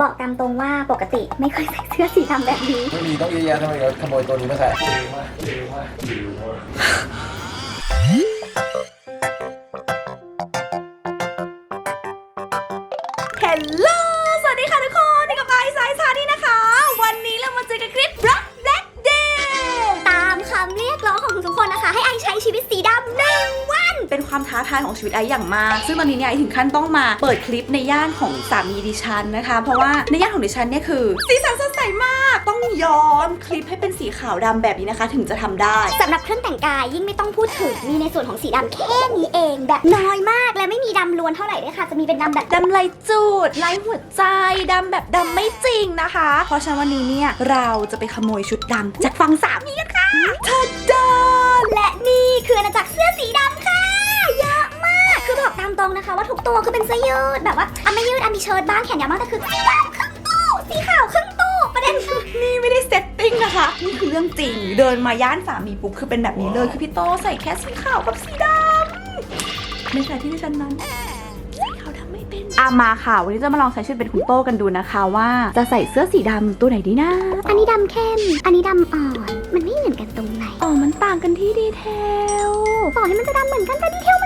บอกตามตรงว่าปกติไม่เคยใส่เสื้อสีดำแบบนี้ ไม่มีต้องเยอะแยะทำไมเราขโมยตัวนี้มาใส่เฮลโลสวัสดีค่ะทุกคนนี่กับไอซ์ไซชานี่นะคะ วันนี้เรามาเจอกันคลิป Black Black Day ตามคำเรียกร้องของทุกๆคนนะคะ ให้ไอใช้ชีวิตสี ความท้าทายของชีวิตไอซ์อย่างมาก ซึ่งตอนนี้เนี่ยไอซ์ถึงขั้นต้องมาเปิดคลิปในย่านของสามีดิฉันนะคะ เพราะว่าในย่านของดิฉันเนี่ยคือ สีสันสดใสมาก ต้องย้อมคลิปให้เป็นสีขาวดำแบบนี้นะคะ ถึงจะทำได้สำหรับเครื่องแต่งกายยิ่งไม่ต้องพูดถึงมีในส่วนของสีดำแค่นี้เอง แบบน้อยมากและไม่มีดำล้วนเท่าไหร่ด้วยค่ะ จะมีเป็นดำแบบดำลายจูดลายหัวใจดำแบบดำไม่จริงนะคะ เพราะฉะนั้นวันนี้เนี่ยเราจะไปขโมยชุดดำจากฝั่งสามีกันค่ะทัดดาและนี่คืออาณาจักรเสื้อสีดำค่ะามตรงนะคะ ว่าทุกตัวคือเป็นเสื้อยืดแบบว่าอะไม่ยืดอะมีเชิ้ตบ้างแขนยาวบ้างแต่คือสีดำครึ่งตู้สีขาวครึ่งตู้ประเด็นคือ นี่ไม่ได้เซตติ้งนะคะ นี่คือเรื่องจริง เดินมาย่านสามีปุ๊บคือเป็นแบบนี้เลย คือพี่โตใส่แค่สีขาวกับสีดำในขณะที่ดิฉันนั้นสีขาวดำไม่เป็นอามาค่ะ วันนี้จะมาลองใช้ชุดเป็นคุณโตกันดูนะคะ ว่าจะใส่เสื้อสีดำตัวไหนดีนะอันนี้ดำเข้ม อันนี้ดำอ่อน มันไม่เหมือนกันตรงไหน อ๋อมันต่างกันที่ดีเทล ต่อให้มันจะดำเหมือนกันแต่ดีเทลมั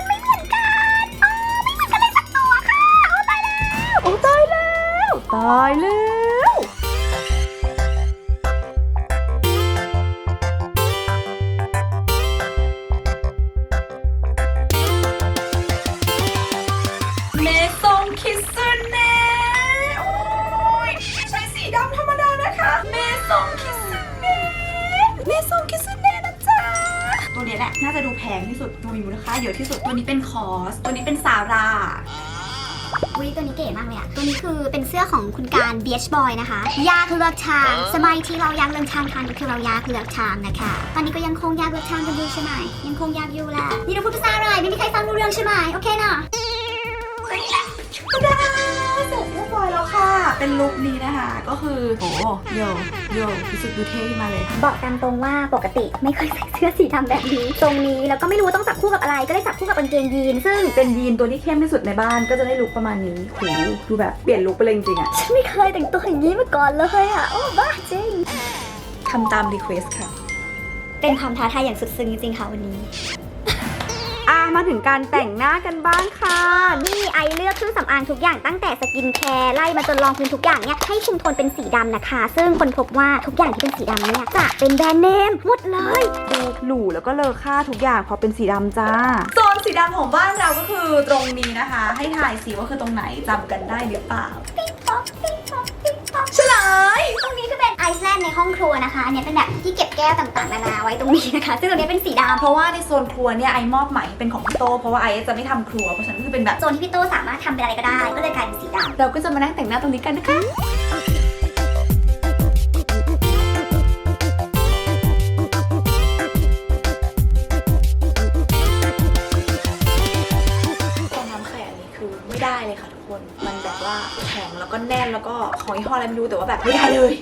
นไม่เหมือน ตายแล้วเมซงคิสเน่โอ้ยไม่ใช่สีดำธรรมดานะคะ เมซงคิสเน่เมซงคิสเน่นะจ๊ะ ตัวนี้แหละ น่าจะดูแพงที่สุด ดูมีมูลค่าเยอะที่สุด ตัวนี้เป็นคอส ตัวนี้เป็นซาร่า อุ้ยตัวนี้เก๋มากเลยอะตัวนี้คือเป็นเสื้อของคุณการเบียชบอยนะคะ ยากเลือกทางสมัยที่เรายังเลือกทางทันคือเรายากเลือกทางนะคะ ตอนนี้ก็ยังคงยากเลือกทางกันอยู่ใช่ไหมยังคงยากอยู่แหละนี่เราพูดภาษาอะไรไม่มีใครฟังรู้เรื่องใช่ไหมโอเคเนาะตาดา เสร็จเรียบร้อยแล้วค่ะ เป็นลุคนี้นะคะ ก็คือโอ้โยโยรู้สึกดูเท่ขึ้นมาเลย บอกตามตรงว่าปกติไม่เคยใส่เสื้อสีดำแบบนี้ ตรงนี้แล้วก็ไม่รู้ว่าต้องจับคู่กับอะไร ก็เลยจับคู่กับกางเกงยีน ซึ่งเป็นยีนตัวที่เข้มที่สุดในบ้านก็จะได้ลุคประมาณนี้โหดูแบบเปลี่ยนลุคไปเลยจริงๆอะฉันไม่เคยแต่งตัวอย่างนี้มาก่อนเลยอะโอ้บ้าจริง ทำตามรีเควสค่ะ เป็นความท้าทายอย่างสุดซึ้งจริงๆค่ะวันนี้อะ มาถึงการแต่งหน้ากันบ้างค่ะ นี่ไอเลือกเครื่องสำอางทุกอย่างตั้งแต่สกินแคร์ไล่มาจนรองพื้นทุกอย่างเนี่ยให้คุมโทนเป็นสีดำนะคะ ซึ่งคนพบว่าทุกอย่างที่เป็นสีดำเนี่ยจะเป็นแบรนด์เนมหมดเลยดูหรูแล้วก็เลอค่าทุกอย่างเพราะเป็นสีดำจ้าโซนสีดำของบ้านเราก็คือตรงนี้นะคะ ให้ทายสิว่าคือตรงไหนจำกันได้หรือเปล่า ไอซ์แลนด์ในห้องครัวนะคะอันเนี้ยเป็นแบบที่เก็บแก้วต่างๆนานาไว้ตรงนี้นะคะ ซึ่งตรงนี้เป็นสีดำเพราะว่าในโซนครัวเนี่ยไอมอบหมายให้เป็นของพี่โตเพราะว่าไอจะไม่ทำครัวเพราะฉะนั้นก็คือเป็นแบบโซนที่พี่โตสามารถทำเป็นอะไรก็ได้ ก็เลยกลายเป็นสีดำเราก็จะมานั่งแต่งหน้าตรงนี้กันนะคะ ตอนน้ำไข่อันนี้คือไม่ได้เลยค่ะทุกคน มันแบบว่าแข็งแล้วก็แน่นแล้วก็ของยี่ห้ออะไรไม่รู้แต่ว่าแบบไม่ได้เลย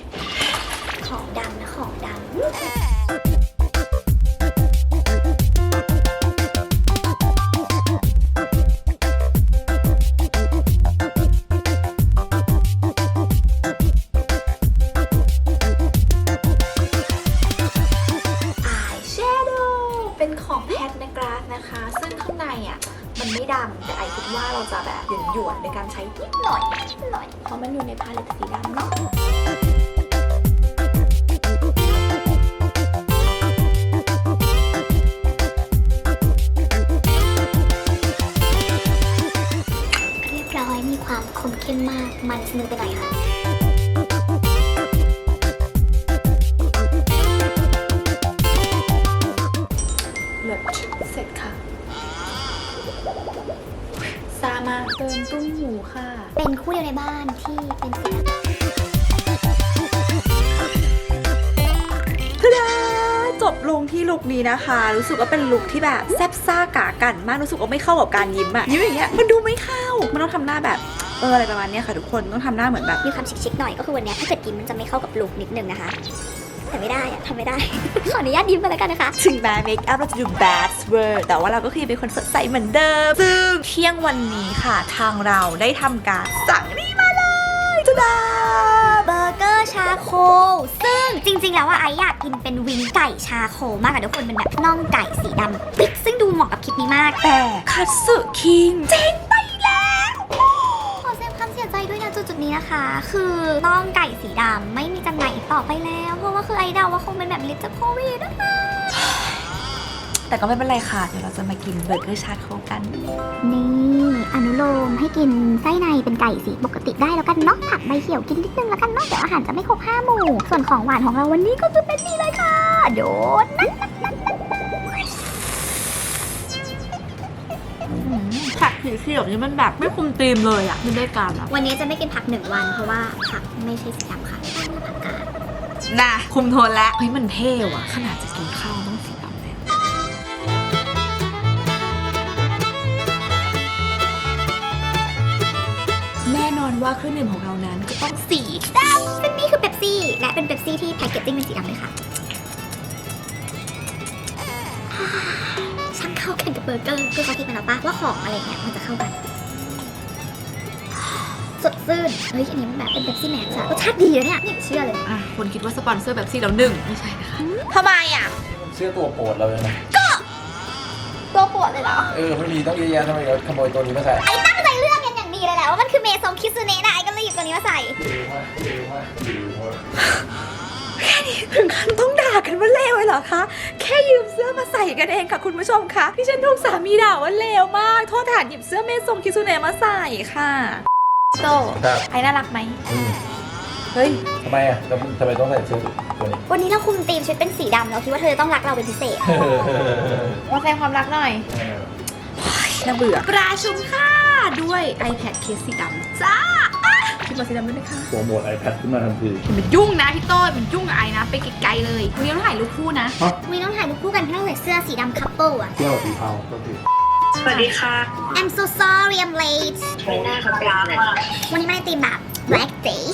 ว่าเราจะแบบหยวนๆในการใช้นิดหน่อยนิดหน่อย เพราะมันอยู่ในพาเลตสีดำเนาะเรียบร้อยมีความคมเข้มมาก มันสนุกไปหน่อยค่ะ คู่เดียวในบ้านที่เป็นสีดำทะดาจบลงที่ลุคนี้นะคะ รู้สึกว่าเป็นลุคที่แบบแซ่บซ่ากากันมากรู้สึกว่าไม่เข้ากับการยิ้มอะยิ้มอย่างเงี้ยมันดูไม่เข้า มันต้องทำหน้าแบบเอออะไรประมาณเนี้ยค่ะทุกคนต้องทำหน้าเหมือนแบบมีความชิคๆหน่อยก็คือวันเนี้ยถ้าเกิดยิ้มมันจะไม่เข้ากับลุคนิดนึงนะคะ แต่ไม่ได้อะทำไม่ได้ ขออนุญาตยิ้มไปแล้วกันนะคะ ถึงแม้เมคอัพเราจะดู bad word แต่ว่าเราก็คือยังเป็นคนสดใสเหมือนเดิม ซึ่งเที่ยงวันนี้ค่ะ ทางเราได้ทำการสั่งนี่มาเลยจ้าดาซึ่งจริง ๆ แล้วว่าไออยากกินเป็นวิงไก่ชาโคมากค่ะทุกคนเป็นแบบน่องไก่สีดำปิ๊กซึ่งดูเหมาะกับคลิปนี้มากแต่คัตสึคิงเจ๊ง นะจุดๆนี้นะคะ คือน่องไก่สีดำไม่มีจำหน่ายอีกต่อไปแล้ว เพราะว่าคือไอเดาว่าคงเป็นแบบลิตจากโควิดนะคะ แต่ก็ไม่เป็นไรค่ะ เดี๋ยวเราจะมากินเบอร์เกอร์ชาโคกัน นี่ อนุโลมให้กินไส้ในเป็นไก่สีปกติได้แล้วกันเนาะผักใบเขียวกินนิดนึงแล้วกันเนาะเดี๋ยวอาหารจะไม่ครบห้าหมู่ ส่วนของหวานของเราวันนี้ก็จะเป็นนี่เลยค่ะโดนัทผักสี เขียวนี่มันแบบไม่คุมธีมเลยอะไม่ได้การอะวันนี้จะไม่กินผักหนึ่งวัน เพราะว่าผักไม่ใช่สีดำค่ะผักกาดนะคุมโทนแล้วเฮ้ยมันเท่ว่ะ ขนาดจะกินข้าวต้องสีดำเลยแน่นอนว่าเครื่องดื่มของเรานั้นก็ต้องสีดำซึ่งนี่คือเป๊ปซี่ และเป็นเป๊ปซี่ที่แพ็กเกจจิ้งเป็นสีดำเลยค่ะ อร์เกอร์คือเขาคิดมาแล้วปะว่าของอะไรเนี่ยมันจะเข้ากันสดซื่นเฮ้ยอันนี้มันแบบเป็นเป๊ปซี่แม็กซ์อะรสชาติดีอะเนี่ยนี่เชื่อเลยอะคนคิดว่าสปอนเซอร์แบบสีแล้วหนึ่งไม่ใช่นะคะทำไมอะเสื้อตัวโปรดเราเลยนะตัวปวดเลยเหรอเออไม่มีต้องเยอะแยะทำไมเราขโมยตัวนี้มาใส่ไอ้ตั้งใจเลือกกันอย่างดีเลยแหละว่ามันคือเมซงคิสเนะนะไอ้ก็เลยหยิบตัวนี้มาใส่ถึงขั้นต้องด่ากันว่าเลว เลยเหรอคะ แค่ยืมเสื้อมาใส่กันเองค่ะคุณผู้ชมคะที่ฉันถูกสามีด่าว่าเลวมาก โทษฐานหยิบเสื้อเมซงคิซุเนะมาใส่ค่ะโตครับ ไอ้น่ารักไหมอืมเฮ้ย ทำไมอะเราทำไมต้องใส่เสื้อตัวนี้ วันนี้เราคุมธีมชุดเป็นสีดำเราคิดว่าเธอต้องรักเราเป็นพิเศษ มาแสดงความรักหน่อย น่าเบื่อ ประชุมค่ะ ด้วย iPad เคสสีดำจ้า อะคิดมาสีดำด้วยไหมคะโปรโมท iPad ขึ้นมาทันทีมันยุ่งนะพี่โต้ยมันยุ่งกับไอ้นะ ไปไกลๆเลยวันนี้เราถ่ายรูปคู่นะ มีต้องถ่ายรูปคู่กันที่เราใส่เสื้อสีดำคัพเปิลอะ เที่ยวสีเทาก็คือ สวัสดีค่ะ I'm so sorry I'm late ไม่น่าขับยานมากวันนี้ไม่ได้ธีมแบบ Black Day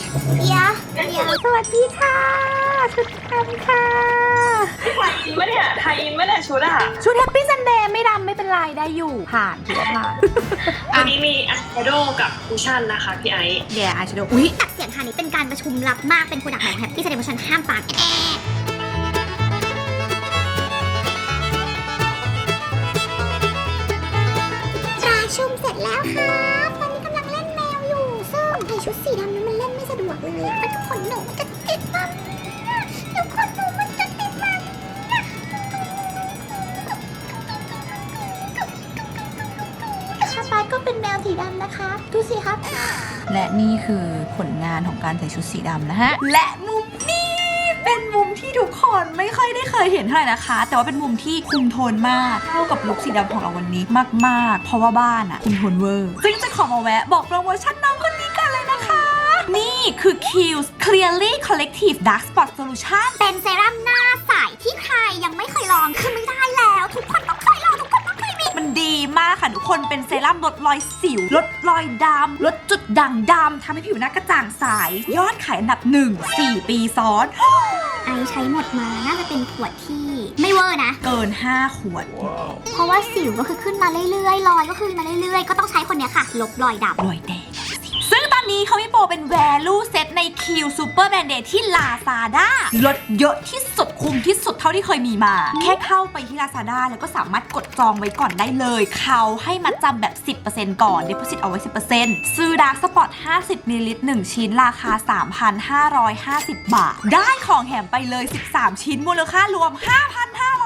เยอะเยอะสวัสดีค่ะ ชุดดำค่ะ ไทยอินไหมเนี่ย ไทยอินไหมเนี่ยชุดอะชุดแฮปปี้ซันเดย์ไม่ดำไม่เป็นไรได้อยู่ ผ่านถือว่าผ่าน วันนี้มีอัสโดกับคูชั่นนะคะพี่ไอซ์แย่อายแชโดว์อุ้ยตัดเสียงค่ะนี้เป็นการประชุมลับมากเป็นโปรดักต์ของ Happy Celebration ห้ามปากแอประชุมเสร็จแล้วค่ะตอนนี้กำลังเล่นแมวอยู่ซึ่งใส่ชุดสีดำนี้มันเล่นไม่สะดวกเลยอะมันทุกคนหนูมันจะติดมัน ก็เป็นแมวสีดำนะคะดูสิครับ และนี่คือผลงานของการใส่ชุดสีดำนะฮะ และมุมนี้เป็นมุมที่ทุกคนไม่ค่อยได้เคยเห็นเท่าไหร่นะคะ แต่ว่าเป็นมุมที่คุมโทนมากเข้ากับลุคสีดำของเราวันนี้มากๆ เพราะว่าบ้านอะคุมโทนเวอร์ซึ่งจะขอมาแวะบอกโปรโมชั่นน้องคนนี้กันเลยนะคะ นี่คือ Kiehl's Clearly Collective Dark Spot Solution เป็นเซรั่มหน้าใสที่ใครยังไม่เคยลองคือไม่ได้ มันดีมากค่ะทุกคนเป็นเซรั่มลดรอยสิว ลดรอยดำลดจุดด่างดำทำให้ผิวหน้ากระจ่างใสยอดขายอันดับ1 4ปีซ้อน ไอใช้หมดมาน่าจะเป็นขวดที่ ไม่เวอร์นะ เกิน 5 ขวดเพราะว่าสิวก็คือขึ้นมาเรื่อยๆรอยก็ขึ้นมาเรื่อยๆ ก็ต้องใช้คนเนี้ยค่ะ ลบรอยดำรอยแดงซึ่งตอ นนี้เขามีโปรเป็น value set ใน Q Super Band Day ที่ Lazada ลดเยอะที่สุดคุ้มที่สุดเท่าที่เคยมีมา แค่เข้าไปที่ Lazada แล้วก็สามารถกดจองไว้ก่อนได้เลย เขาให้มาจำแบบ 10%ก่อน Deposit เอาไว้ 10%ซื้อ Dark Spot 50มิลลิลิตร1ชิ้นราคา 3,550 บาท ได้ของแถมไปเลย 13 ชิ้นมูลค่ารวม 5,500บาท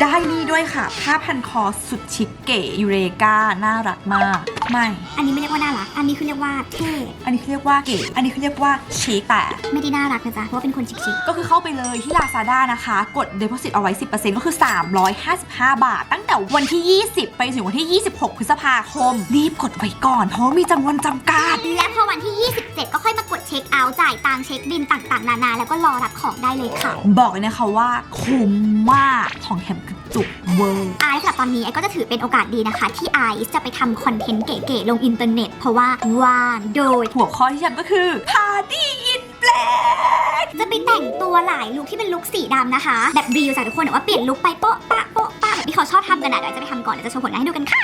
ได้นี่ด้วยค่ะ ผ้าพันคอสุดชิคเก๋ยูเรกาน่ารักมาก ไม่ อันนี้ไม่เรียกว่าน่ารัก อันนี้คือเรียกว่าเท่อันนี้เขาเรียกว่าเก๋ อันนี้เขาเรียกว่าชิคแต่ไม่ได้น่ารักนะจ๊ะ เพราะว่าเป็นคนชิคก็คือเข้าไปเลยที่ Lazada นะคะ กด Deposit เอาไว้ 10%ก็คือ 355 บาท ตั้งแต่วันที่ 20 ไปถึงวันที่ 26 พฤษภาคม รีบกดไว้ก่อน เพราะว่ามีจำนวนจำกัดๆและพอวันที่ 27 ก็ค่อยมากดเช็คเอาท์จ่ายตังค์เช็คบินต่างๆ นานา แล้วก็รอรับของได้เลยค่ะ บอกเลยนะคะว่าคุ้มมากของแถมกระจุกเวอร์ไอซ์ค่ะตอนนี้ไอซ์ก็จะถือเป็นโอกาสดีนะคะ ที่ไอซ์จะไปทำคอนเทนต์เก๋ๆลงอินเทอร์เน็ต เพราะว่าว่างโดยหัวข้อที่ทำก็คือ Party in Black จะไปแต่งตัวหลายลุคที่เป็นลุคสีดำนะคะ แบบรีวิวจากทุกคนแต่ว่าเปลี่ยนลุคไปโป๊ะปะโป๊ะปะแบบที่เขาชอบทำกันอะเดี๋ยวจะไปทำก่อนเดี๋ยวจะโชว์ผลงานให้ดูกันค่ะ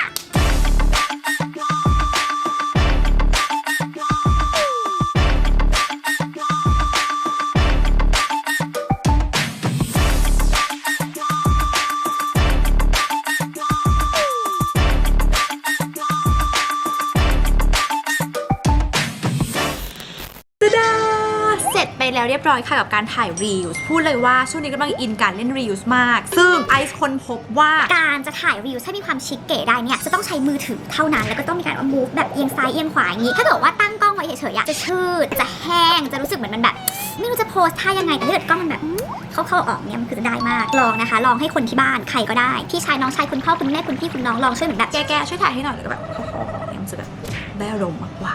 แล้วเรียบร้อยค่ะกับการถ่ายรีวิวพูดเลยว่าช่วงนี้กำลังอินการเล่นรีวิวมาก ซึ่งไอซ์ค้นพบว่าการจะถ่ายรีวิวให้มีความชิคเก๋ได้เนี่ยจะต้องใช้มือถือเท่านั้นแล้วก็ต้องมีการเอามูฟแบบเอียงซ้ายเอียงขวาอย่างนี้ถ้าเกิดว่าตั้งกล้องไว้เฉยๆอะจะชืดจะแห้งจะรู้สึกเหมือนมันแบบไม่รู้จะโพสท่ายังไงแต่ถ้าเกิดกล้องมันแบบเข้าเข้าๆออกเนี่ยมันคือจะได้มากลองนะคะ ลองให้คนที่บ้านใครก็ได้พี่ชายน้องชายคุณพ่อคุณแม่คุณพี่คุณน้องลองช่วยเหมือนแบบแกๆช่วยถ่ายให้หน่อยแล้วก็แบบเขาขอๆเนี่ยมันจะแบบได้อารมณ์มากกว่า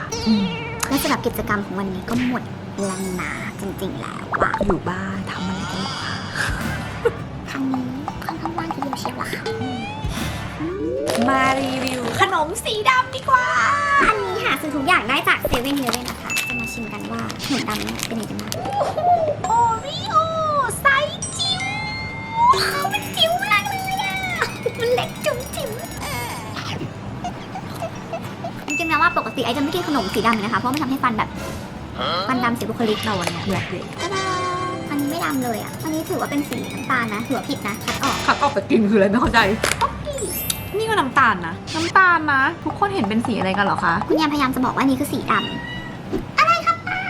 และสำหรับกิจกรรมของวันนี้ก็หมด แล้วนะจริงๆแล้วว่าอยู่บ้านทำอะไรกันหรอคะครั้งนี้ค่อนข้างว่างทีเดียวเชียวล่ะค่ะมารีวิวขนมสีดำดีกว่า อันนี้หาซื้อทุกอย่างได้จากเซเว่นเฮเลนนะคะ จะมาชิมกันว่าขนมดำเนี่ยเป็นยังไงกันบ้างโอริโอไซส์จิ๋วมันจิ๋วมากเลยอะมันเล็กจุ๋มจิ๋วจริงๆแล้วว่าปกติไอจะไม่กินขนมสีดำเลยนะคะ เพราะมันทำให้ฟันแบบ ฟันดำเสียบุคลิกเราวันเนี้ยแบล็คเลยตาดาอันนี้ไม่ดำเลยอะ อันนี้ถือว่าเป็นสีน้ำตาลนะถือว่าผิดนะคัดออก ขับออกไปกินคืออะไรไม่เข้าใจ นี่ก็น้ำตาลนะ น้ำตาลนะ ทุกคนเห็นเป็นสีอะไรกันเหรอคะ คุณยามพยายามจะบอกว่านี่คือสีดำอะไรครับป้า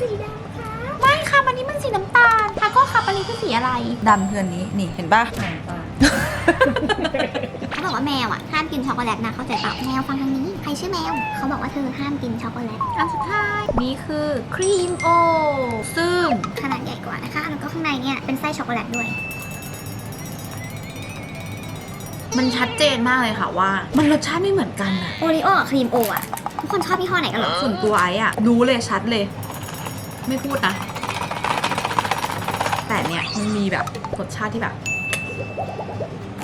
สีดำค่ะไม่ค่ะอันนี้มันสีน้ำตาลทาโก้ครับอันนี้คือสีอะไร ดำคืออันนี้ นี่เห็นปะ เขาบอกว่าแมวอะห้ามกินช็อกโกแลตนะเข้าใจเปล่าแมวฟังทางนี้ใครชื่อแมวเขาบอกว่าเธอห้ามกินช็อกโกแลตอันสุดท้ายนี่คือครีมโอซึ่งขนาดใหญ่กว่านะคะแล้วก็ข้างในเนี่ยเป็นไส้ช็อกโกแลตด้วยมันชัดเจนมากเลยค่ะว่า มันรสชาติไม่เหมือนกันอะโอริโอกับครีมโออะทุกคนชอบยี่ห้อไหนกันเหรอส่วนตัวไอ้อะรู้เลยชัดเลย ไม่พูดนะ แต่เนี่ยมันมีแบบรสชาติที่แบบต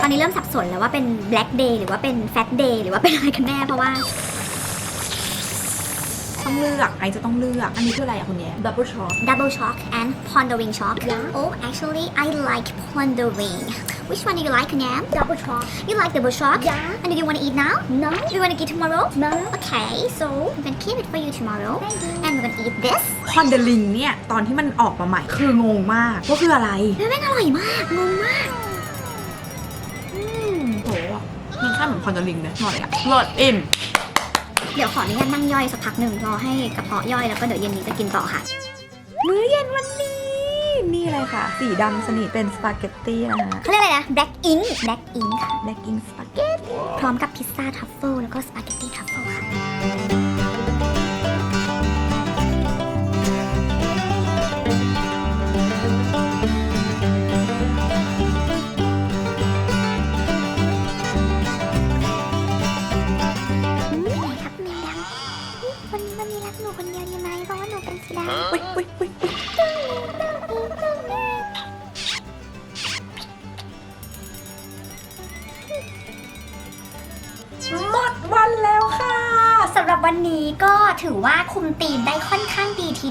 อนนี้เริ่มสับสนแล้วว่าเป็น black day หรือว่าเป็น fat day หรือว่าเป็นอะไรกันแน่เพราะว่า ต้องเลือกไอจะต้องเลือก อันนี้คืออะไรอะคุณแย่ดับเบิลช็อต double shock and pondering shock oh actually I like pondering which one do you like Nam double shock you like double shock yeah and do you want to eat now no you want to eat tomorrow no okay so I'm gonna keep it for you tomorrow and we're gonna eat this คอนเดลิงเนี่ย ตอนที่มันออกมาใหม่คืองงมากว่าคืออะไร เฮ้ยแม่งอร่อยมากงงมาก มันค่าเหมือนคอนเดลิงเลยหน่อยอะเลิศอินเดี๋ยวขออนุญาตนั่งย่อยสักพักหนึ่งรอให้กระเพาะย่อยแล้วก็เดี๋ยวเย็นนี้จะกินต่อค่ะ มื้อเย็นวันนี้นี่เลยค่ะ สีดำสนิทเป็นสปาเกตตี้นะคะเขาเรียกอะไรนะ black ink black ink ค่ะแบล็กอิงสปาเกตพร้อมกับพิซซ่าทัฟเฟิลแล้วก็สปาเกตตี้ทัฟเฟิลค่ะ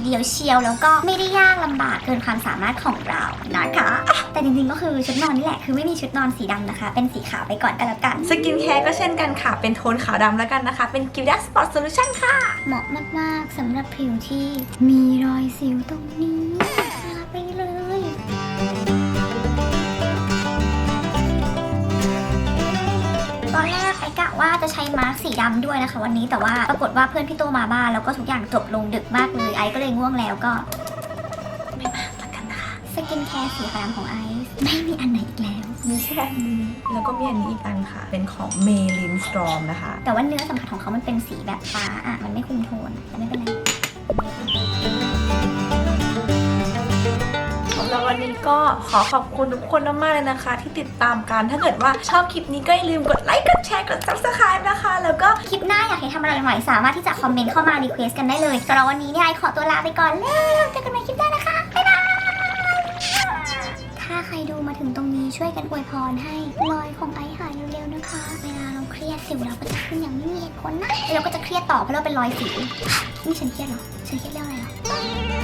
เดียวเชียวแล้วก็ไม่ได้ยากลำบากเกินความสามารถของเรานะคะ แต่จริงๆก็คือชุดนอนนี่แหละคือไม่มีชุดนอนสีดำนะคะ เป็นสีขาวไปก่อนกันแล้วกัน สกินแคร์ก็เช่นกันค่ะ เป็นโทนขาวดำแล้วกันนะคะ เป็นกิลดัสสปอร์ตโซลูชันค่ะ เหมาะมากๆสำหรับผิวที่มีรอยสิวตรงนี้ จะใช้มาร์คสีดำด้วยนะคะ วันนี้แต่ว่าปรากฏว่าเพื่อนพี่โตมาบ้านแล้วก็ทุกอย่างจบลงดึกมากเลยไอซ์ก็เลยง่วงแล้วก็ไม่มาละกันนะคะสกินแคร์สีขาวดำของไอซ์ไม่มีอันไหนอีกแล้วมีแค่นี้แล้วก็มีอันนี้อีกอันค่ะ เป็นของเมลินสตรอมนะคะ แต่ว่าเนื้อสัมผัสของเขามันเป็นสีแบบฟ้าอะมันไม่คุมโทนแต่ไม่เป็นไร นี้ก็ขอขอบคุณทุกคนมากๆเลยนะคะ ที่ติดตามกัน ถ้าเกิดว่าชอบคลิปนี้ก็อย่าลืมกดไลค์ กดแชร์ กด subscribe นะคะ แล้วก็คลิปหน้าอยากให้ทำอะไรใหม่ๆสามารถที่จะคอมเมนต์เข้ามารีเควสกันได้เลยสำหรับวันนี้เนี่ยไอขอตัวลาไปก่อนแล้วเจอกันใหม่คลิปหน้านะคะบ๊ายบายถ้าใครดูมาถึงตรงนี้ช่วยกันอวยพรให้รอยของไอหายเร็วๆนะคะ เวลาเราเครียดสิวเราก็จะขึ้นอย่างไม่มีเหตุผลนะเราก็จะเครียดต่อเพราะเราเป็นรอยสิวนี่ฉันเครียดเหรอฉันเครียดเรื่องอะไรเหรอ